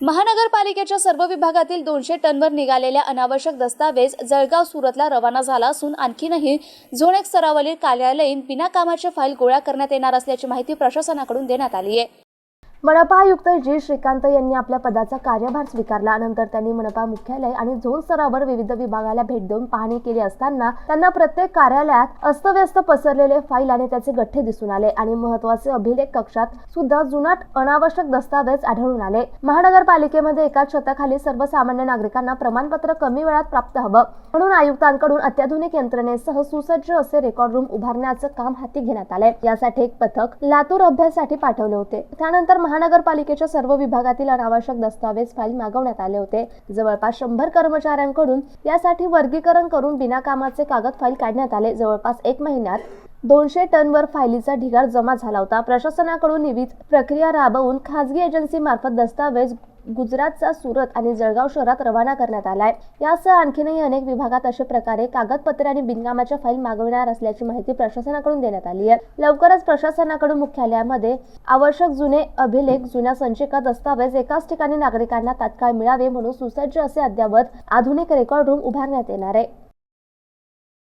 महानगरपालिकेच्या सर्व विभागातील दोनशे टनवर निघालेल्या अनावश्यक दस्तावेज जळगाव सुरतला रवाना झाला असून आणखीनही झोन एक स्तरावरील कार्यालयीन बिनाकामाचे फाईल गोळा करण्यात येणार असल्याची माहिती प्रशासनाकडून देण्यात आली आहे. मनपा आयुक्त जी श्रीकांत यांनी आपल्या पदाचा कार्यभार स्वीकारला. नंतर त्यांनी मनपा मुख्यालय आणि झोन स्तरावर विविध विभागाला भेट देऊन पाहणी केली असताना त्यांना प्रत्येक कार्यालयात अस्तव्यस्त पसरलेले फाईल आणि त्याचे गठ्ठे दिसून आले आणि महत्त्वाचे अभिलेख कक्षात सुद्धा जुनाट अनावश्यक दस्तावेज आढळून आले. महानगरपालिकेमध्ये एकाच छताखाली सर्वसामान्य नागरिकांना प्रमाणपत्र कमी वेळात प्राप्त हवं म्हणून आयुक्तांकडून अत्याधुनिक यंत्रणेसह सुसज्ज असे रेकॉर्ड रूम उभारण्याचं काम हाती घेण्यात आलंय. यासाठी एक पथक लातूर अभ्यासासाठी पाठवले होते. त्यानंतर महानगरपालिकेच्या सर्व विभागातील अनावश्यक दस्तावेज फाईल मागवण्यात आले होते. जवळपास शंभर कर्मचाऱ्यांकडून यासाठी वर्गीकरण करून बिनाकामाचे कागद फाईल काढण्यात आले. जवळपास एक महिन्यात दोनशे टनवर फायलीचा ढिगार जमा झाला होता. प्रशासनाकडून निविध प्रक्रिया राबवून खासगी एजन्सी मार्फत दस्तावेज गुजरातचा सुरत आणि जळगाव शहरात रवाना करण्यात आलाय. यासह आणखीनही अनेक विभागात अशा प्रकारे कागदपत्रे आणि बिनकामाच्या फाईल मागविणार असल्याची माहिती प्रशासनाकडून देण्यात आली आहे. लवकरच प्रशासनाकडून मुख्यालयामध्ये आवश्यक जुने अभिलेख जुन्या संचिका दस्तावेज एकाच ठिकाणी नागरिकांना तात्काळ मिळावे म्हणून सुसज्ज असे अद्ययावत आधुनिक रेकॉर्ड रूम उभारण्यात येणार आहे.